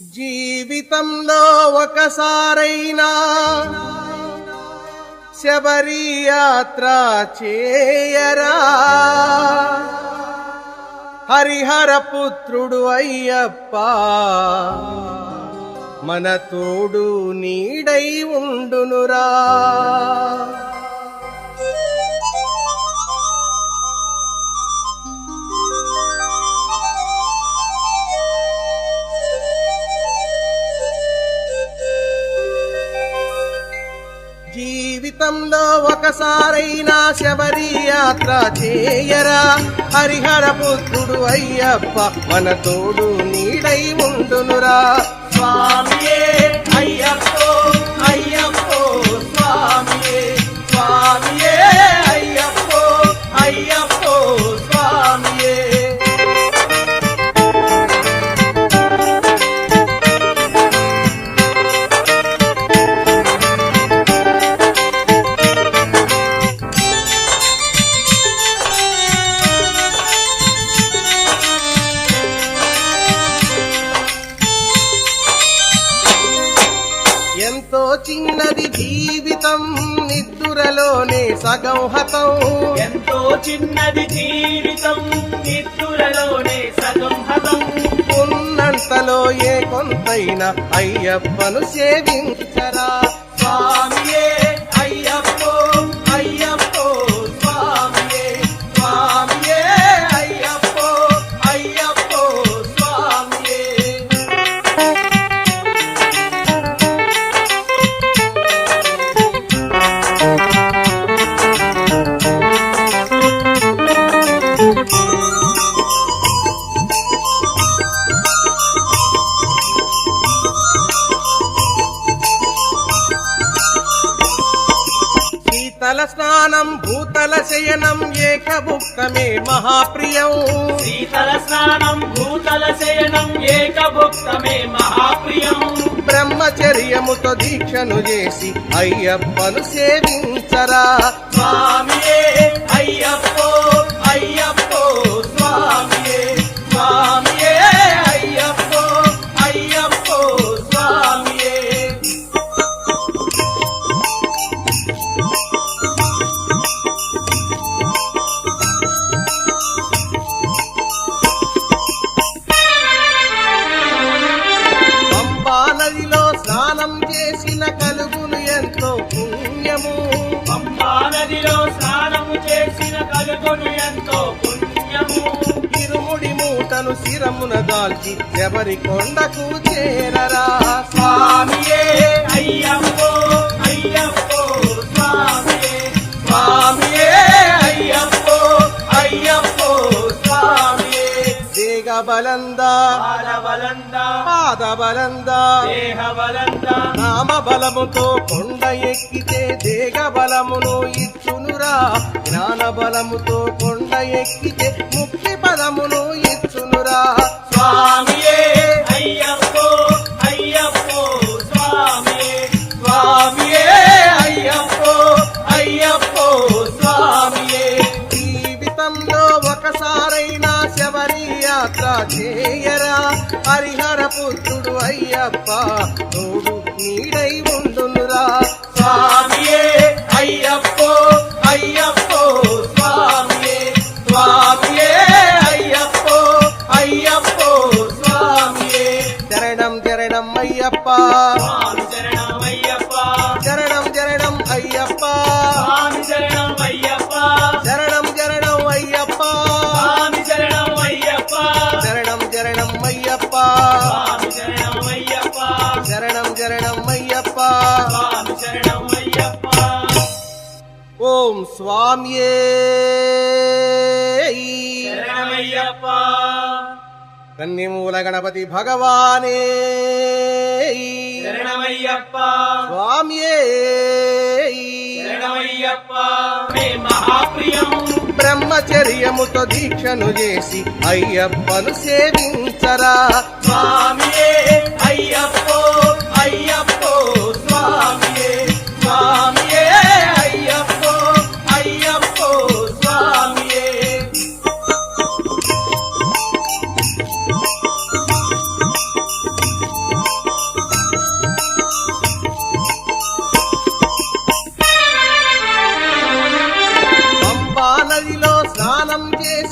జీవితంలో ఒకసారైనా శబరి యాత్ర చేయరా? హరిహర పుత్రుడు అయ్యప్ప మన తోడు నీడై ఉండునురా. జీవితంలో ఒకసారైనా శబరి యాత్ర చేయరా? హరిహర పుత్రుడు అయ్యప్ప మన తోడు నీడై ఉండునురా. స్వామియే అయ్యప్ప. చిన్నది జీవితం నిద్దురలోనే సగం హతం. ఎంతో చిన్నది జీవితం నిద్దురలోనే సగం హతం. ఉన్నంతలో ఏ కొంతైనా అయ్యప్పను సేవించరా. స్వామియే శీతల స్నానం భూతల శయనం ఏకభుక్తమే మహాప్రియం. శీతల స్నానం భూతల శయనం ఏకభుక్తమే మహాప్రియం. బ్రహ్మచర్యముతో దీక్షను చేసి అయ్యప్పను సేవించరా. స్వామియే అయ్యప్పో అయ్యప్పో చేసిన ఎంతో పుణ్యము. ఇరుముడి మూటను శిరమున దాల్చి ఎవరి కొండకు చేరరా? స్వామియే అయ్యప్పో అయ్యప్పో స్వామియే. స్వామియే అయ్యప్పో అయ్యప్పో స్వామియే. దేగ బలంద బలందా దేహ బలంద నామ బలముతో కొండ ఎక్కితే దేగ బలమును ఇచ్చునురా. జ్ఞాన బలముతో కొండ ఎక్కితే ముక్తి పదమును యాత్ర చేయరా హరిహర పుత్రుడు అయ్యప్ప తోడు నీడై ఉండునురా. స్వామియే అయ్యప్పో అయ్యప్పో స్వామియే స్వామియే అయ్యప్పో అయ్యప్పో స్వామియే. జరణం జరణం అయ్యప్ప. స్వామి ఓం స్వామియే. శరణమయ్యప్ప. కన్నిమూల గణపతి భగవానే. శరణమయ్యప్ప. స్వామియే. శరణమయ్యప్ప. మే మహాప్రియం. బ్రహ్మచర్యముతో దీక్షను చేసి అయ్యప్పను సేవించరా.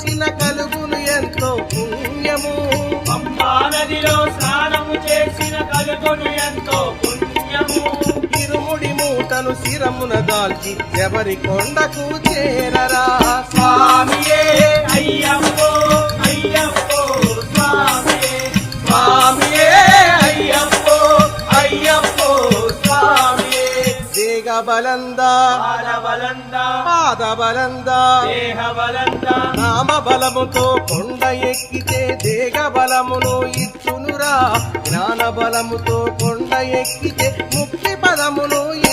చేసిన కలుగును ఎంతో పుణ్యము. పంపా నదిలో స్నానము చేసిన కలుగును ఎంతో పుణ్యము. ఇరుముడి మూటను శిరమున దాల్చి ఎవరి కొండకు చేరరా? స్వామియే అయ్యప్పో అయ్యప్పో స్వామియే. స్వామియే అయ్యప్పో అయ్యప్పో స్వామియే. దేగ బలంద పాదబలంద పాద బలంద దేహ బలంద నామ బలముతో కొండ ఎక్కితే దేగ బలమును ఇచ్చునురా. జ్ఞాన బలముతో కొండ ఎక్కితే ముక్తి పదమును ఇచ్చునురా